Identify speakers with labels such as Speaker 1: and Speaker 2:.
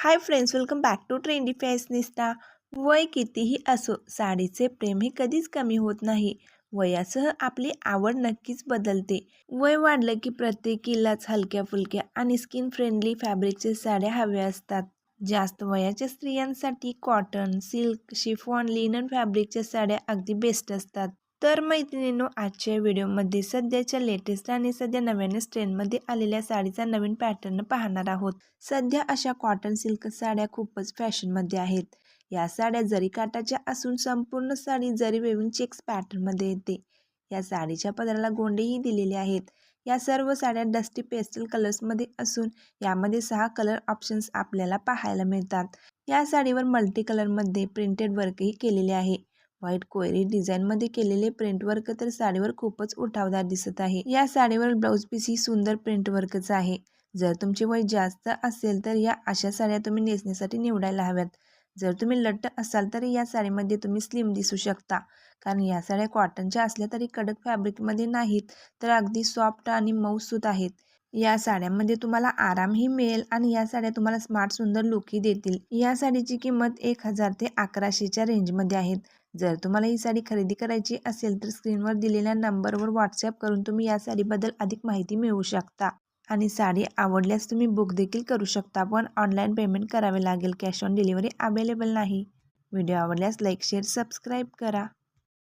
Speaker 1: Hi friends welcome back to trendy fashionista वय कितीही असो साडीचे प्रेम हे कधीच कमी होत नाही. वयासह आपली आवड नक्कीच बदलते. वय वाढलं की प्रत्येकीलाच हलक्या फुलक्या आणि स्किन फ्रेंडली फॅब्रिकचे साड्या हव्या असतात. जास्त वयाच्या स्त्रियांसाठी कॉटन सिल्क शिफॉन लिनन फॅब्रिकच्या साड्या अगदी बेस्ट असतात. तर मैत्रिणींनो आजच्या व्हिडिओमध्ये सध्याच्या लेटेस्ट आणि सध्या नव्याने ट्रेंडमध्ये आलेल्या साडीचा नवीन पॅटर्न पाहणार आहोत. सध्या अशा कॉटन सिल्क साड्या खूपच फॅशनमध्ये आहेत. या साड्या जरी काटाच्या असून संपूर्ण साडी जरी वेविंग चेक्स पॅटर्नमध्ये येते. या साडीच्या पदराला गोंडेही दिलेले आहेत. या सर्व साड्या डस्टी पेस्टल कलर्समध्ये असून यामध्ये सहा कलर ऑप्शन्स आपल्याला पाहायला मिळतात. या साडीवर मल्टी कलरमध्ये प्रिंटेड वर्कही केलेले आहे. व्हाईट कोयरी डिझाईनमध्ये केलेले प्रिंट वर्क तर साडीवर खूपच उठावदार दिसत आहे. या साडीवर ब्लाऊज पीस ही सुंदर प्रिंट वर्कच आहे. जर तुमचे वय जास्त असेल तर या अशा साड्या तुम्ही नेसण्यासाठी निवडायला हव्यात. जर तुम्ही लट्ट असाल तर या साडीमध्ये तुम्ही स्लिम दिसू शकता. कारण या साड्या कॉटनच्या असल्या तरी कडक फॅब्रिकमध्ये नाहीत तर अगदी सॉफ्ट आणि मऊसूत आहेत. या साड्यांमध्ये तुम्हाला आरामही मिळेल आणि या साड्या तुम्हाला स्मार्ट सुंदर लुकही देतील. या साडीची किंमत एक हजार ते अकराशेच्या रेंजमध्ये आहेत. जर तुम्हाला ही साडी खरेदी करायची असेल तर स्क्रीनवर दिलेल्या नंबरवर व्हॉट्सअप करून तुम्ही या साडीबद्दल अधिक माहिती मिळवू शकता. आणि साडी आवडल्यास तुम्ही बुक देखील करू शकता पण ऑनलाईन पेमेंट करावे लागेल कॅश ऑन डिलिव्हरी अवेलेबल नाही. व्हिडिओ आवडल्यास लाईक शेअर सबस्क्राईब करा.